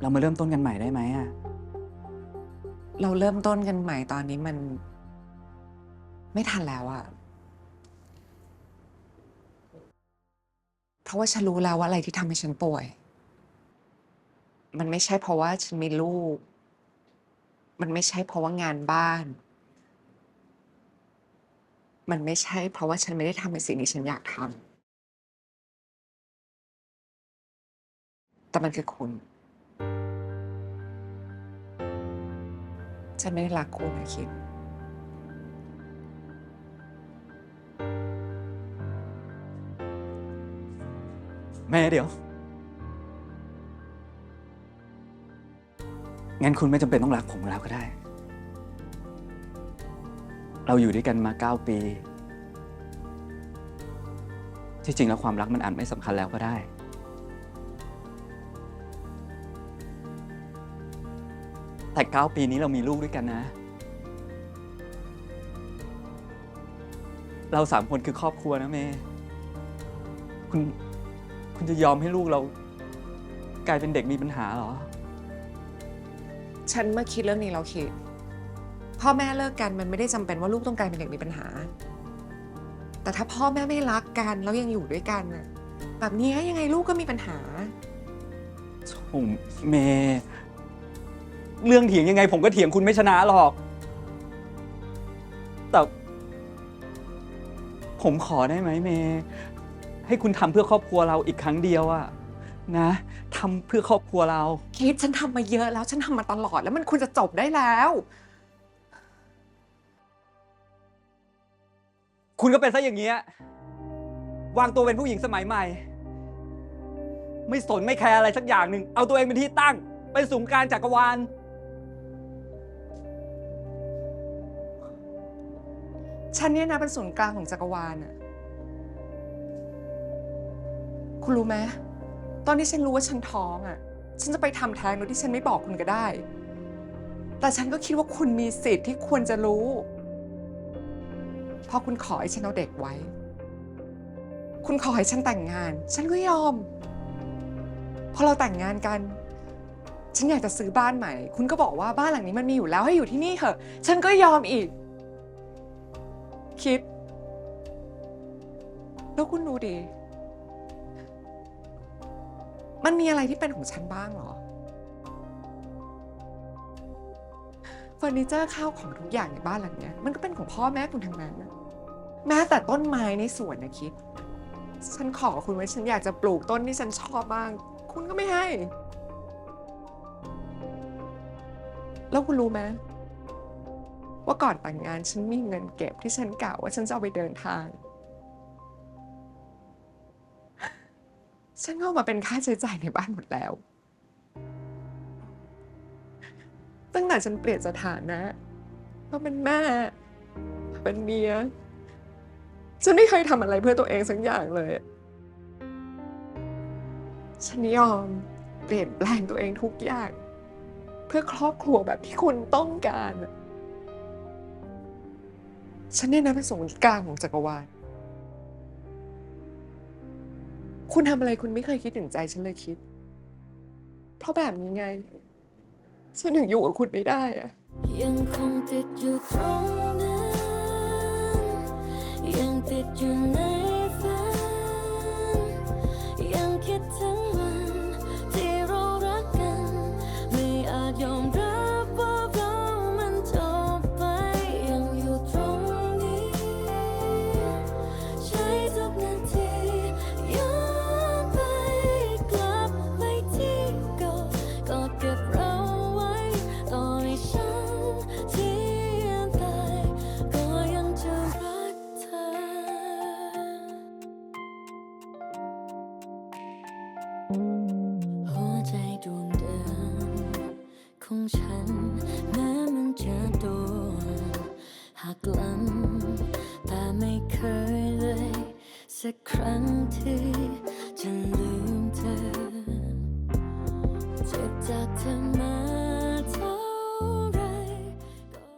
เรามาเริ่มต้นกันใหม่ได้ไหมอะเราเริ่มต้นกันใหม่ตอนนี้มัน ไม่ทันแล้วอะเพราะว่าฉันรู้แล้วว่าอะไรที่ทำให้ฉันป่วย มันไม่ใช่เพราะว่าฉันมีลูก มันไม่ใช่เพราะว่างานบ้าน มันไม่ใช่เพราะว่าฉันไม่ได้ทำในสิ่งที่ฉันอยากทำแต่มันคือคุณ ฉันไม่ได้รักคุณนะคิด แม่เดี๋ยว งั้นคุณไม่จำเป็นต้องรักผมแล้วก็ได้ เราอยู่ด้วยกันมาเก้าปี ที่จริงแล้วความรักมันอาจไม่สำคัญแล้วก็ได้ แต่เก้าปีนี้เรามีลูกด้วยกันนะ เราสามคนคือครอบครัวนะเมย์คุณคุณจะยอมให้ลูกเรา กลายเป็นเด็กมีปัญหาเหรอ ฉันเมื่อคิดเรื่องนี้เราคิด พ่อแม่เลิกกันมันไม่ได้จำเป็นว่าลูกต้องกลายเป็นเด็กมีปัญหา แต่ถ้าพ่อแม่ไม่รักกันแล้วยังอยู่ด้วยกันน่ะแบบนี้ยังไงลูกก็มีปัญหาโอ้เมย์ เรื่องเถียงยังไง ผมก็เถียงคุณไม่ชนะหรอก แต่ ผมขอได้ไหมเมย์ให้คุณทำเพื่อครอบครัวเราอีกครั้งเดียวอะนะทำเพื่อครอบครัวเรา คิดฉันทำมาเยอะแล้วฉันทำมาตลอดแล้วมันควรจะจบได้แล้ว คุณก็เป็นซะอย่างเงี้ยวางตัวเป็นผู้หญิงสมัยใหม่ ไม่สนไม่แคร์อะไรสักอย่างหนึ่งเอาตัวเองเป็นที่ตั้ง เป็นศูนย์กลารจักรวาล ฉันเนี่ยนะเป็นศูนย์กลางของจักรวาลอะคุณรู้ไหมตอนที่ฉันรู้ว่าฉันท้องอะฉันจะไปทำแท้งโดยที่ฉันไม่บอกคุณก็ได้ แต่ฉันก็คิดว่าคุณมีสิทธิ์ที่ควรจะรู้เพราะคุณขอให้ฉันเอาเด็กไว้ คุณขอให้ฉันแต่งงาน ฉันก็ยอม พอเราแต่งงานกัน ฉันอยากจะซื้อบ้านใหม่ คุณก็บอกว่าบ้านหลังนี้มันมีอยู่แล้วให้อยู่ที่นี่เถอะ ฉันก็ยอมอีก คิด แล้วคุณดูดิ มันมีอะไรที่เป็นของฉันบ้างเหรอเฟอร์นิเจอร์ข้าวของทุกอย่างในบ้านหลังเนี้ยมันก็เป็นของพ่อแม่คุณทั้งนั้นแม้แต่ต้นไม้ในสวนนะคิด ฉันขอคุณไว้ฉันอยากจะปลูกต้นที่ฉันชอบบ้าง คุณก็ไม่ให้ แล้วคุณรู้ไหม ว่าก่อนแต่งงานฉันมีเงินเก็บที่ฉันกะว่าฉันจะเอาไปเดินทาง ฉันก็เอามาเป็นค่าใช้จ่ายในบ้านหมดแล้ว ตั้งแต่ฉันเปลี่ยนสถานะมาเป็นแม่ เป็นเมีย ฉันไม่เคยทำอะไรเพื่อตัวเองสักอย่างเลย ฉันยอมเปลี่ยนแปลงตัวเองทุกอย่าง เพื่อครอบครัวแบบที่คุณต้องการ ฉันเนี่ยนะเป็นศูนย์กลางของจักรวาล คุณทำอะไรคุณไม่เคยคิดถึงใจฉันเลยคิด เพราะแบบนี้ไง ฉันถึงอยู่กับคุณไม่ได้อะยังคงติดอยู่ตรงนั้นยังติดอยู่ในฝัน หัวใจดวงเดิมของฉัน แม้มันจะโดนหักหลังแต่ไม่เคยเลย สักครั้งที่จะลืมเธอเจ็บจากเธอ